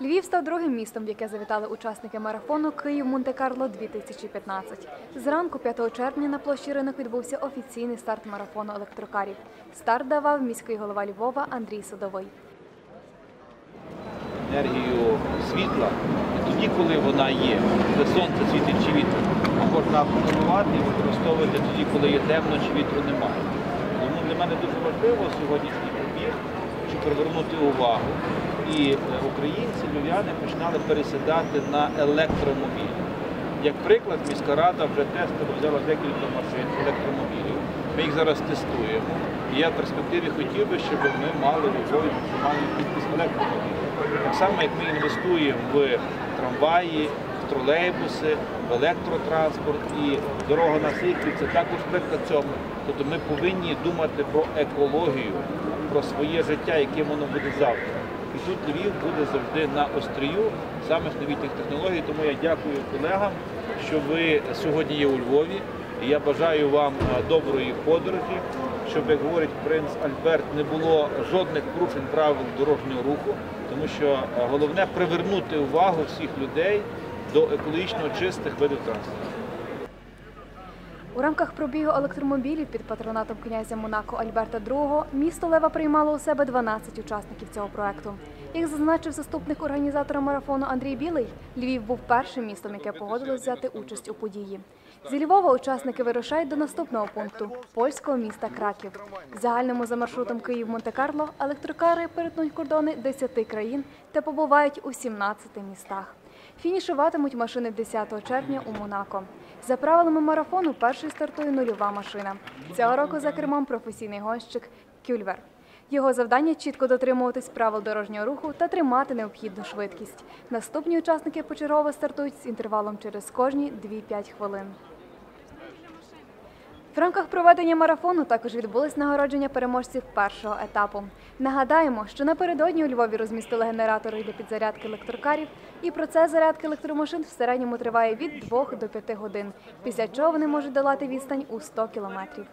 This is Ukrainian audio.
Львів став другим містом, в яке завітали учасники марафону Київ Монте-Карло 2015. Зранку 5 червня на площі ринок відбувся офіційний старт марафону електрокарів. Старт давав міський голова Львова Андрій Садовий. енергію світла тоді, коли вона є, коли сонце світить чи вітер, можна акумулювати і використовувати тоді, коли є темно чи вітру немає. Тому для мене дуже важливо сьогоднішній пробіг, щоб привернути увагу. І е, українці, львів'яни починали пересідати на електромобілі. Як приклад, міська рада вже тестово взяла декілька машин електромобілів. Ми їх зараз тестуємо. І я в перспективі хотів би, щоб ми мали Львові максимальну кількість електромобілів. Так само, як ми інвестуємо в трамваї, в тролейбуси, в електротранспорт і дорога на Сихві це також приклад цьому. Тобто ми повинні думати про екологію, про своє життя, яким воно буде завтра. І тут Львів буде завжди на острію самих новітніх технологій. Тому я дякую колегам, що ви сьогодні є у Львові. І я бажаю вам е, доброї подорожі, щоб, як говорить принц Альберт, не було жодних порушень правил дорожнього руху, тому що е, головне привернути увагу всіх людей до екологічно чистих видів транспорту. У рамках пробігу електромобілів під патронатом князя Монако Альберта II місто Лева приймало у себе 12 учасників цього проекту. Як зазначив заступник організатора марафону Андрій Білий, Львів був першим містом, яке погодилось взяти участь у події. Зі Львова учасники вирушають до наступного пункту польського міста Краків. В загальному за маршрутом Київ-Монте-Карло електрокари перетнуть кордони 10 країн та побувають у 17 містах. Фінішуватимуть машини 10 червня у Монако. За правилами марафону першою стартує нульова машина. Цього року за кермом професійний гонщик Кюльвер. Його завдання чітко дотримуватись правил дорожнього руху та тримати необхідну швидкість. Наступні учасники почергово стартують з інтервалом через кожні 2-5 хвилин. В рамках проведення марафону також відбулось нагородження переможців першого етапу. Нагадаємо, що напередодні у Львові розмістили генератори для підзарядки електрокарів, і процес зарядки електромашин в середньому триває від 2 до 5 годин, після чого вони можуть долати відстань у 100 кілометрів.